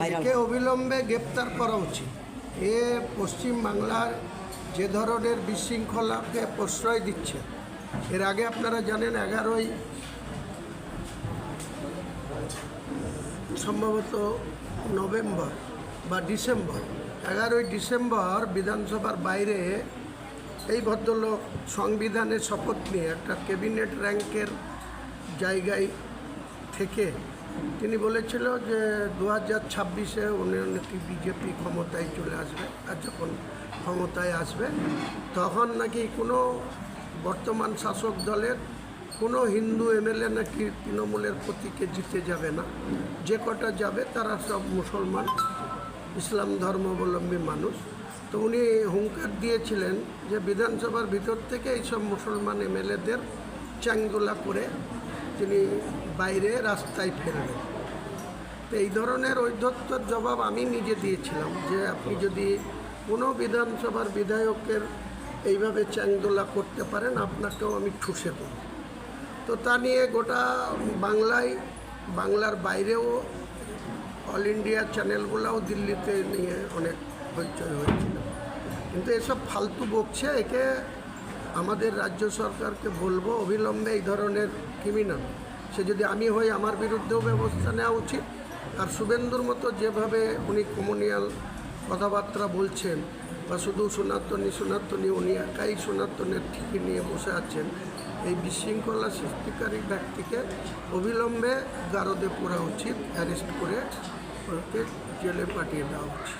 একে অবিলম্বে গ্রেপ্তার করা উচিত। এ পশ্চিম বাংলার যে ধরনের বিশৃঙ্খলাকে প্রশ্রয় দিচ্ছে এর আগে আপনারা জানেন এগারোই সম্ভবত নভেম্বর বা ডিসেম্বর এগারোই ডিসেম্বর বিধানসভার বাইরে এই ভদ্রলোক সংবিধানের শপথ নিয়ে একটা ক্যাবিনেট র্যাঙ্কের জায়গায় থেকে তিনি বলেছিল যে দু হাজার ছাব্বিশে উনি নাকি বিজেপি ক্ষমতায় চলে আসবে, আর যখন ক্ষমতায় আসবে, তখন নাকি কোনো বর্তমান শাসক দলের কোনো হিন্দু এমএলএ নাকি তৃণমূলের প্রতীকে জিতে যাবে না। যে কটা যাবে তারা সব মুসলমান, ইসলাম ধর্মাবলম্বী মানুষ। তো উনি হুঙ্কার দিয়েছিলেন যে বিধানসভার ভিতর থেকে এইসব মুসলমান এমএলএদের চ্যাংদোলা করে তিনি বাইরে রাস্তায় ফেলবেন তো এই ধরনের ঐধ্যত্যর জবাব আমি নিজে দিয়েছিলাম যে আপনি যদি কোনো বিধানসভার বিধায়কের এইভাবে চ্যাংদোলা করতে পারেন, আপনাকেও আমি ঠুসে দেব। তো তা নিয়ে গোটা বাংলায়, বাংলার বাইরেও অল ইন্ডিয়া চ্যানেলগুলোও দিল্লিতে নিয়ে অনেক হইচই হয়েছিল। কিন্তু এসব ফালতু বকছে, একে আমাদের রাজ্য সরকারকে বলব অবিলম্বে এই ধরনের ক্রিমিনাল সে যদি আমি হই, আমার বিরুদ্ধেও ব্যবস্থা নেওয়া উচিত। আর শুভেন্দুর মতো যেভাবে উনি কমনিয়াল কথাবার্তা বলছেন, বা শুধু সনাতনী সনাতনী উনি একাই সনাতনের ঠিকই নিয়ে বসে আছেন, এই বিশৃঙ্খলা সৃষ্টিকারী ব্যক্তিকে অবিলম্বে গারদে পড়া উচিত, অ্যারেস্ট করে ওকে জেলে পাঠিয়ে দেওয়া উচিত।